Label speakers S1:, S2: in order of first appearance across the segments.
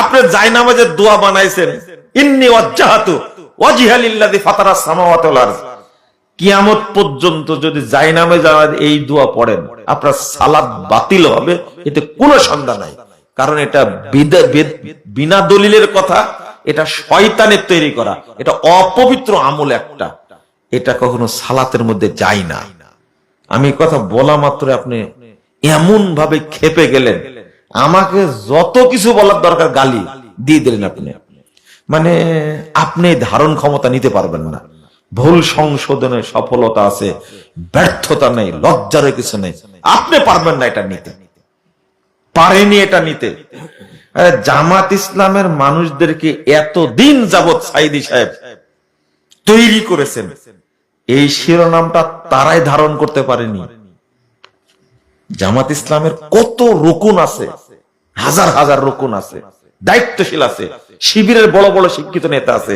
S1: আপনি জায়নামাজের দোয়া বানাইছেন। ইন্নি ওয়াজ্জাহাতু ওয়াজহালিল্লাযী ফাতারাস সামাওয়াতি ওয়াল আরদ। কিয়ামত পর্যন্ত যদি জায়নামে যাওয়া এই দোয়া পড়েন, আপনার সালাদ বাতিল হবে, এতে কোনো সন্দেহ নাই। কারণ এটা বিনা দলিলের কথা, এটা শয়তানের তৈরি করা। এটা অপবিত্র আমল একটা। এটা কখনো সালাতের মধ্যে যায় না। আমি কথা বলা মাত্র আপনি এমন ভাবে খেপে গেলেন আমাকে যত কিছু বলার দরকার গালি দিয়ে দিলেন আপনি। মানে আপনি ধারণ ক্ষমতা নিতে পারবেন না। ভুল সংশোধনে সফলতা আছে, ব্যর্থতা নেই, লজ্জার কিছু নেই। আপনি পারবেন না এটা নিতে। পারেনি এটা নিতে। জামাত ইসলামের মানুষদেরকে এতদিন যাবৎ সাইদি সাহেব তৈরি করেছেন, এই শিরোনামটা তারাই ধারণ করতে পারেনি। জামাত ইসলামের কত রুকুন আছে। হাজার হাজার রুকুন আছে, দায়িত্বশীল আছে, শিবিরের বড় বড় শিক্ষিত নেতা আছে।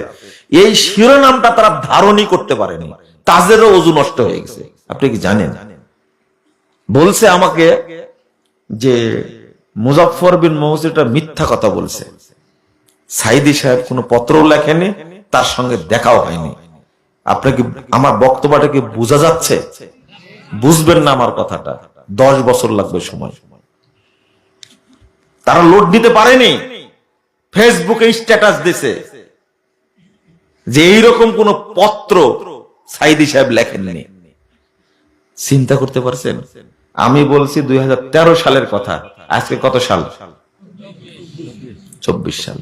S1: এই শিরোনামটা তারা ধারণই করতে পারেনি। তাদেরও অজু নষ্ট হয়ে গেছে। আপনি কি জানেন? বলছে আমাকে যে মুজাফর বিন মহসিটা মিথ্যা কথা বলছে। সাইদি সাহেব কোনো পত্র লেখেনি, তার সঙ্গে দেখাও হয়নি। আপনাকে আমার বক্তব্যটা কি বোঝা যাচ্ছে? বুঝবেন না আমার কথাটা। দশ বছর লাগবে সময়। তারা লোড দিতে পারেনি। ফেসবুকে স্ট্যাটাস দিছে। যে এইরকম কোন পত্র সাইদি সাহেব লেখেননি। চিন্তা করতে পারছেন? আমি বলছি দুই সালের কথা। আজকে কত সাল? চব্বিশ সাল।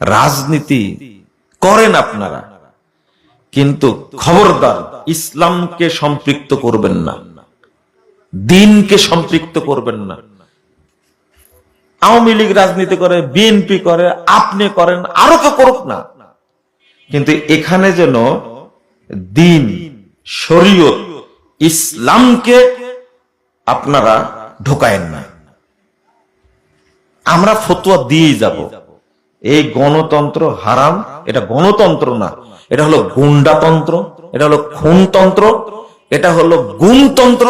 S1: রাজনীতি করেন আপনারা। কিন্তু খবরদার ইসলামকে সম্পৃক্ত করবেন না। দিনকে সম্পৃক্ত করবেন না। আওয়ামী লীগ রাজনীতি করে বিএনপি করে, আপনি করেন, আরও তো করুক না। কিন্তু এখানে যেন দিন, শরীয়ত, ইসলামকে আপনারা ঢোকায়েন না। আমরা ফতোয়া দিয়ে যাব। এই গণতন্ত্র হারাম, এটা গণতন্ত্র না। এটা হলো গুন্ডাতন্ত্র, এটা হলো খুনতন্ত্র, এটা হলো গুণতন্ত্র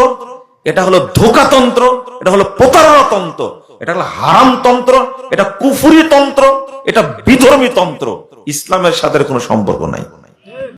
S1: এটা হলো ধোকাতন্ত্র, এটা হলো প্রতারণাতন্ত্র, এটা হলো হারামতন্ত্র, এটা কুফুরি তন্ত্র এটা বিধর্মী তন্ত্র ইসলামের সাথে কোনো সম্পর্ক নাই।